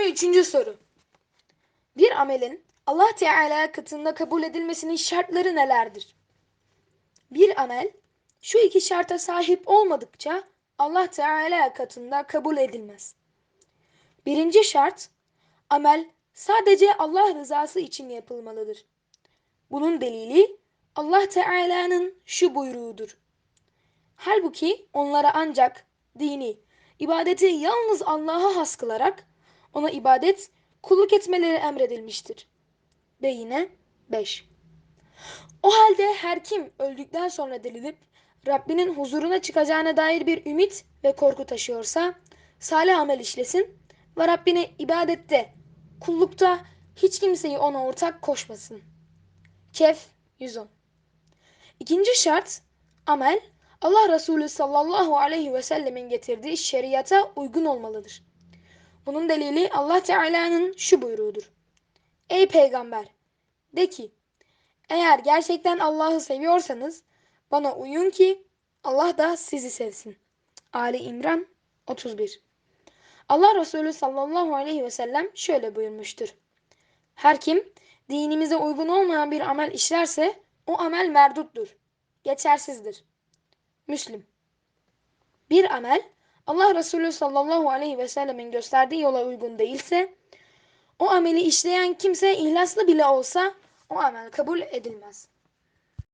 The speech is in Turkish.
23. soru. Bir amelin Allah Teala katında kabul edilmesinin şartları nelerdir? Bir amel şu iki şarta sahip olmadıkça Allah Teala katında kabul edilmez. Birinci şart, amel sadece Allah rızası için yapılmalıdır. Bunun delili Allah Teala'nın şu buyruğudur. Halbuki onlara ancak dini, ibadeti yalnız Allah'a has kılarak ona ibadet, kulluk etmeleri emredilmiştir. Ve yine 5. O halde her kim öldükten sonra dirilip Rabbinin huzuruna çıkacağına dair bir ümit ve korku taşıyorsa salih amel işlesin ve Rabbine ibadette, kullukta hiç kimseyi ona ortak koşmasın. Kehf 110 İkinci şart, amel Allah Resulü sallallahu aleyhi ve sellemin getirdiği şeriata uygun olmalıdır. Bunun delili Allah Teala'nın şu buyruğudur. Ey peygamber! De ki, eğer gerçekten Allah'ı seviyorsanız bana uyun ki Allah da sizi sevsin. Ali İmran 31 Allah Resulü sallallahu aleyhi ve sellem şöyle buyurmuştur. Her kim dinimize uygun olmayan bir amel işlerse o amel merduttur, geçersizdir. Müslim Bir amel Allah Resulü sallallahu aleyhi ve sellemin gösterdiği yola uygun değilse o ameli işleyen kimse ihlaslı bile olsa o amel kabul edilmez.